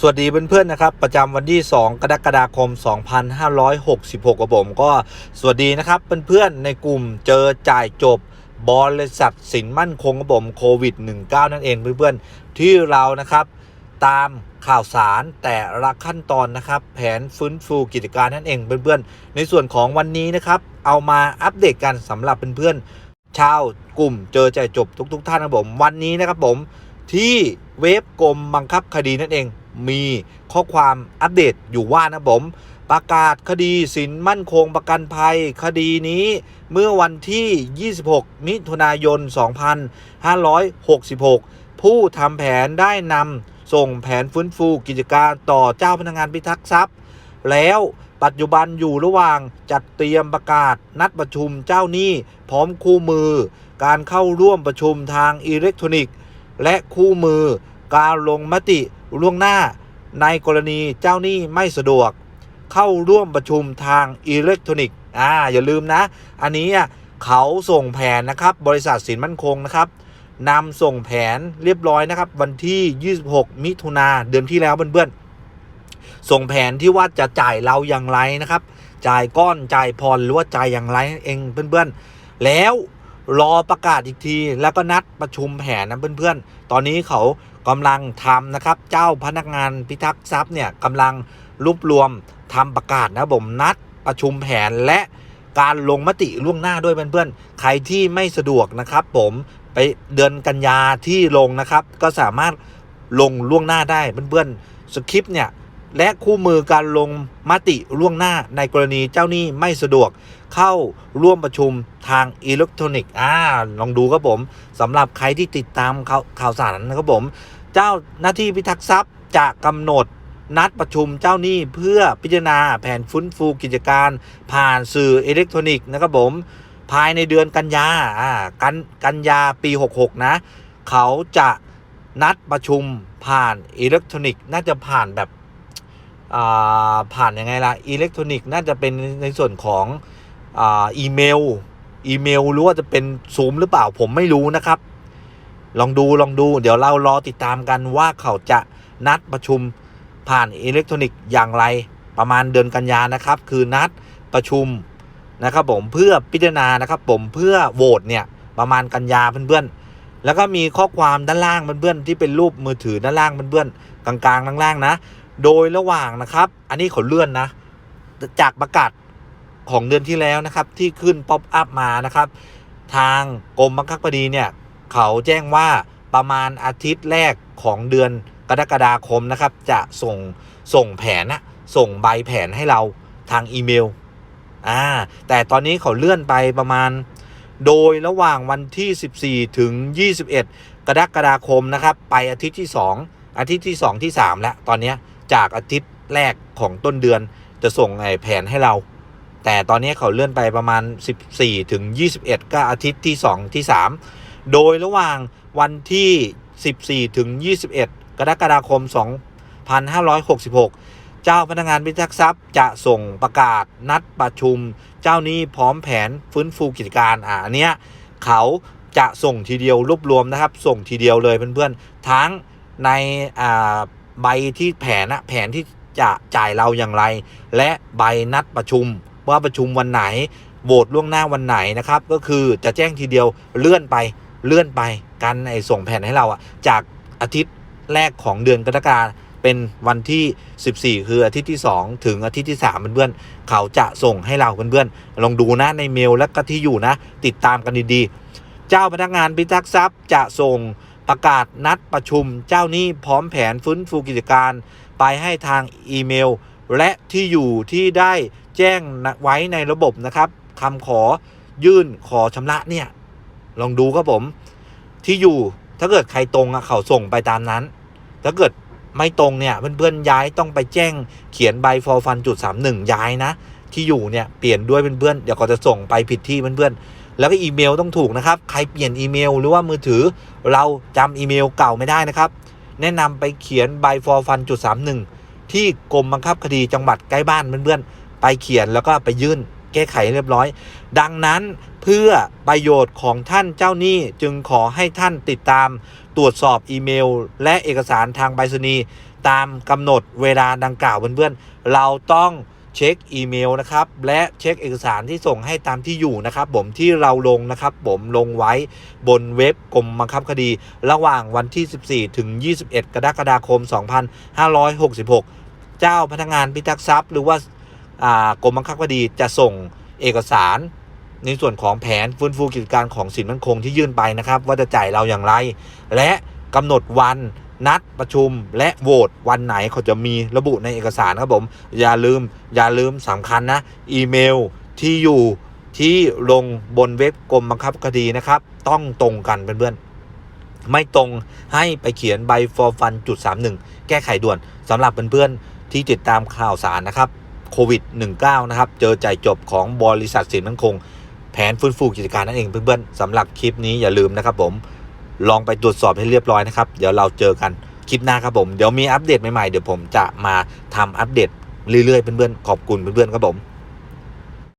สวัสดีเพื่อนๆนะครับ ประจำวันที่ 2 กรกฎาคม 2566กับผมก็สวัสดีนะครับเพื่อนๆในกลุ่มเจอจ่ายจบบริษัทสินมั่นคงกับผมโควิด -19 นั่นเองเพื่อนๆ ที่เรานะครับตามข่าวสารแต่ละขั้นตอนนะครับ แผนฟื้นฟูกิจการนั่นเองเพื่อนๆ ในส่วนของวันนี้นะครับเอามาอัปเดตกันสำหรับเพื่อนๆชาวกลุ่มเจอจ่ายจบทุก ๆ ท่านนะครับผมวันนี้นะครับผมที่เว็บกรมบังคับคดีนั่นเอง มีข้อความอัปเดตอยู่ว่านะผม ประกาศคดีสินมั่นคงประกันภัย คดีนี้เมื่อวันที่ 26 มิถุนายน 2566 ผู้ทำแผนได้นำส่งแผนฟื้นฟูกิจการต่อเจ้าพนักงานพิทักษ์ทรัพย์ แล้วปัจจุบันอยู่ระหว่างจัดเตรียมประกาศนัดประชุมเจ้าหนี้พร้อมคู่มือ การเข้าร่วมประชุมทางอิเล็กทรอนิกส์ และคู่มือ การลงมติล่วงหน้า ในกรณีเจ้าหนี้ไม่สะดวก เข้าร่วมประชุมทางอิเล็กทรอนิกส์อ่าอย่าลืมนะ อันนี้อะเขาส่งแผนนะครับบริษัทสินมั่นคงนะครับนำส่งแผนเรียบร้อยนะครับวันที่ 26 มิถุนาเดือนที่แล้วเพื่อนๆส่งแผนที่ว่าจะจ่ายเราอย่างไรนะครับ จ่ายก้อนจ่ายผ่อนหรือว่าจ่ายอย่างไรเองเพื่อนๆ แล้ว รอประกาศอีกที แล้วก็นัดประชุมแผนนะเพื่อนๆ ตอนนี้เขากำลังทำนะครับ เจ้าพนักงานพิทักษ์ทรัพย์เนี่ยกำลังรวบรวมทำประกาศนะผมนัดประชุมแผนและการลงมติล่วงหน้าด้วยเพื่อนๆ ใครที่ไม่สะดวกนะครับ ผมไปเดือนกันยาที่ลงนะครับ ก็สามารถลงล่วงหน้าได้เพื่อนๆสคริปต์เนี่ยและคู่มือการลงมติล่วงหน้าในกรณีเจ้าหนี้ไม่สะดวก เข้าร่วมประชุมทางอิเล็กทรอนิกส์อ่าลองดูครับผมสำหรับใครที่ติดตามข่าวข่าวสารนะครับผม เจ้าหน้าที่พิทักษ์ทรัพย์จะกำหนดนัดประชุมเจ้าหนี้เพื่อพิจารณาแผนฟื้นฟูกิจการ ผ่านสื่ออิเล็กทรอนิกส์นะครับผม ภายในเดือนกันยาอ่ากันกันยาปี 66 นะ เขาจะนัดประชุมผ่านอิเล็กทรอนิกส์น่าจะผ่านแบบอ่าผ่านยังไงล่ะอิเล็กทรอนิกส์น่าจะเป็นในส่วนของ อีเมล อีเมลหรือว่าจะเป็นซูมหรือเปล่าผมไม่รู้นะครับ ลองดูลองดู เดี๋ยวเรารอติดตามกันว่าเขาจะนัดประชุมผ่านอิเล็กทรอนิกส์อย่างไรประมาณเดือนกันยานะครับ คือนัดประชุมนะครับผมเพื่อพิจารณานะครับ ผมเพื่อโหวตเนี่ยประมาณกันยาเพื่อนๆ แล้วก็มีข้อความด้านล่างเพื่อนๆที่เป็นรูปมือถือด้านล่างเพื่อนๆกลางๆล่างๆนะ โดยระหว่างนะครับ อันนี้เขาเลื่อนนะ จากประกาศ ของเดือนที่แล้วนะครับ ที่ขึ้นป๊อปอัพมานะครับ ทางกรมบังคับคดีเนี่ยเขาแจ้งว่าประมาณอาทิตย์แรกของเดือนกรกฎาคมนะครับ จะส่งส่งแผนนะส่งใบแผนให้เราทางอีเมลอ่าแต่ตอนนี้เขาเลื่อนไปประมาณ โดยระหว่างวันที่ 14 ถึง 21 กรกฎาคมนะครับ ไปอาทิตย์ที่ 2 อาทิตย์ที่ 2 ที่ 3 แล้วตอนนี้จากอาทิตย์แรกของต้นเดือนจะส่งไอ้แผนให้เรา แต่ตอนนี้เขาเลื่อนไปประมาณ 14 ถึง 21 ก็อาทิตย์ที่ 2 ที่ 3 โดยระหว่างวันที่ 14 ถึง 21 กรกฎาคม 2566 เจ้าพนักงานพิทักษ์ทรัพย์จะส่งประกาศนัดประชุม เจ้าหนี้พร้อมแผนฟื้นฟูกิจการอ่าอันเนี้ยเขาจะส่งทีเดียวรวบรวมนะครับ ส่งทีเดียวเลยเพื่อนๆ ทั้งในอ่าใบที่แผนนะแผนที่จะจ่ายเราอย่างไร และใบนัดประชุม ว่าประชุมวันไหนโหวตล่วงหน้าวันไหนนะครับก็คือจะแจ้งทีเดียวเลื่อนไปเลื่อนไปกันไอส่งแผนให้เราอะจากอาทิตย์แรกของเดือนกรกฎาคมเป็นวันที่ 14 คืออาทิตย์ที่ 2 ถึงอาทิตย์ที่3เพื่อนๆเขาจะส่งให้เราเพื่อนๆลองดูนะในเมลและก็ที่อยู่นะ ติดตามกันดีๆ เจ้าพนักงานพิทักษ์ทรัพย์จะส่งประกาศนัดประชุม เจ้าหนี้พร้อมแผนฟื้นฟูกิจการ ไปให้ทางอีเมล และที่อยู่ที่ได้แจ้งไว้ในระบบนะครับคำขอยื่นขอชำระเนี่ย ลองดูครับผม ที่อยู่ถ้าเกิดใครตรงเขาส่งไปตามนั้น ถ้าเกิดไม่ตรงเนี่ยเพื่อนๆย้ายต้องไปแจ้งเขียนใบฟอร์ฟันจุดสามหนึ่งย้ายนะ ที่อยู่เนี่ยเปลี่ยนด้วยเพื่อนๆเดี๋ยวเขาจะส่งไปผิดที่เพื่อนๆแล้วก็อีเมลต้องถูกนะครับ ใครเปลี่ยนอีเมลหรือว่ามือถือ เราจำอีเมลเก่าไม่ได้นะครับ แนะนำไปเขียนใบฟอร์ฟันจุดสามหนึ่ง ที่กรมบังคับคดีจังหวัดใกล้บ้านเพื่อนๆไปเขียนแล้วก็ไปยื่นแก้ไขเรียบร้อย ดังนั้นเพื่อประโยชน์ของท่านเจ้าหนี้จึงขอให้ท่านติดตามตรวจสอบอีเมล และเอกสารทางไปรษณีย์ตามกำหนดเวลาดังกล่าวเพื่อนๆเราต้อง เช็คอีเมลนะครับและเช็คเอกสารที่ส่งให้ตามที่อยู่นะครับผมที่เราลงนะครับผมลงไว้บนเว็บกรมบังคับคดี ระหว่างวันที่ 14 ถึง 21 กรกฎาคม 2566 เจ้าพนักงานพิทักษ์ทรัพย์ หรือว่าากรมบังคับคดีจะส่งเอกสารในส่วนของแผนฟื้นฟูกิจการของสินมั่นคงที่ยื่นไปนะครับ ว่าจะจ่ายเราอย่างไร และกำหนดวัน นัดประชุมและโหวตวันไหนเขาจะมีระบุในเอกสารครับผม อย่าลืมอย่าลืมสำคัญนะ อีเมลที่อยู่ที่ลงบนเว็บกรมบังคับคดีนะครับ ต้องตรงกันเพื่อนๆไม่ตรงให้ไปเขียนใบ for fun จุด31แก้ไขด่วนสำหรับเพื่อนๆที่ติดตามข่าวสารนะครับโควิด -19 นะครับ เจอใจจบของบริษัทสินมั่นคง แผนฟื้นฟูกิจการนั่นเองเพื่อนๆสำหรับคลิปนี้อย่าลืมนะครับผม ลองไปตรวจสอบให้เรียบร้อยนะครับ เดี๋ยวเราเจอกันคลิปหน้าครับผม เดี๋ยวมีอัปเดตใหม่ๆ เดี๋ยวผมจะมาทำอัปเดตเรื่อยๆ เพื่อนๆ ขอบคุณเพื่อนๆ ครับผม